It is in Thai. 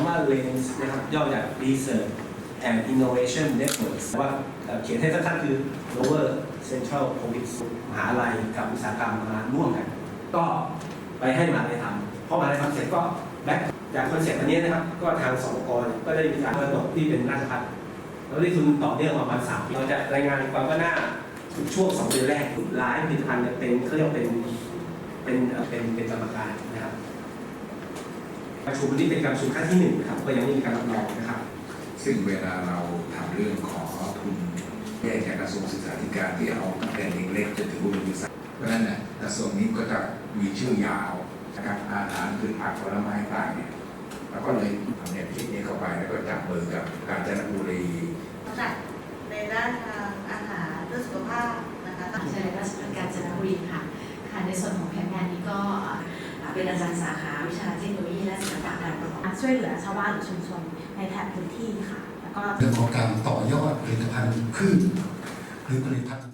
ำว่า RAINS นะครับย่อมาจาก Research and Innovation Networks ว่าเขียนให้สั้นๆคือ Lower Central Province มหาลัยกับอุตสาหกรรมมาร่วมกัน ก็ไปให้มหาลัยทำพอมหาลัยทำเสร็จก็แบ็คจากคอนเซ็ปต์อันนี้นะครับ ก็ทางสองกเนี่ยก็ได้มีการกระดที่เป็นราชพัฒน์เราได้ทุนต่อเนื่องมาประมาณสามปีเราจะรายงานความก้าวหน้าช่วงสองเดือนแรกหลายผลิตภัณฑ์เนี่ยเป็นเขาเรียกว่าเป็นเป็นเป็นเป็นกรรมการนะครับ ประชุมวันนี้เป็นการประชุมครั้งที่หนึ่งครับก็ยังไม่มีการรับรองนะครับซึ่งเวลาเราทำเรื่องขอทุนแยกจากกระทรวงศึกษาธิการที่เอาตั้งแต่เล็กๆจนถึงอุดมศึกษาเพราะฉะนั้นน่ะกระทรวงนี้ก็จะมีชื่อยาวนะครับอาหารพืชผักผลไม้ต่างเนี่ยแล้วก็เลยทำเนี่ยคิดนี้เข้าไปแล้วก็จับมือกับกาญจนบุรีจัดในด้านทางอาหารเรื่องสุขภาพนะคะมหาวิทยาลัยราชภัฏกาญจนบุรีค่ะค่ะในส่วนของแผนงานนี้ก็อ่าเป็นอาจารย์สาขาวิชาเทคโนโลยีและศิ ช่วยเหลือชาวบ้านหรือชุมชนในแถบพื้นที่ค่ะ แล้วก็ เรื่องของการต่อยอดผลิตภัณฑ์พืชหรือผลิตภัณฑ์